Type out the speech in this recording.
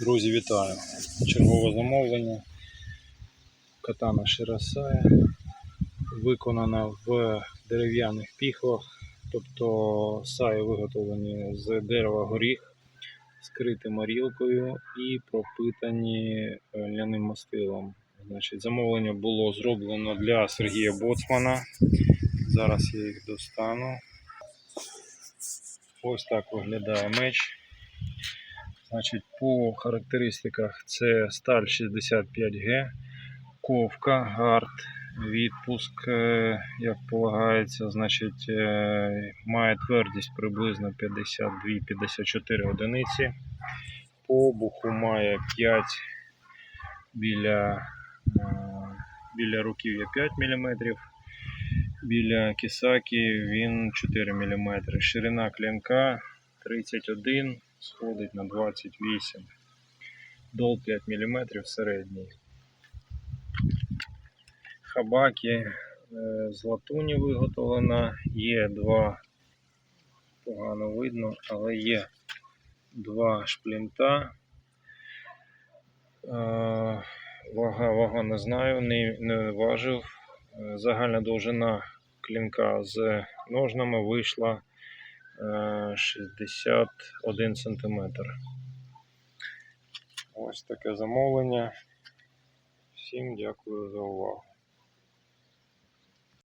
Друзі, вітаю! Чергове замовлення. Катана Широсая виконана в дерев'яних піхвах, тобто саї виготовлені з дерева горіх, скриті морілкою і пропитані е, ляним мастилом. Значить, замовлення було зроблено для Сергія Боцмана. Зараз я їх достану. Ось так виглядає меч. Значить, по характеристиках це сталь 65G, ковка, гард, відпуск, е, як полагається, значить, е, має твердість приблизно 52-54 одиниці. По обуху має 5 біля, е, біля руків'я 5 мм. Біля кисаки він 4 мм. Ширина клинка 31 сходить на 28. Дол 5 мм середній. Хабаки е, з латуні виготовлена. Є два, погано видно, але є два шплінта. Е, Вага, вага не знаю, не, не важив. Е, Загальна довжина клінка з ножнами вийшла 61 см. Ось таке замовлення. Всім дякую за увагу.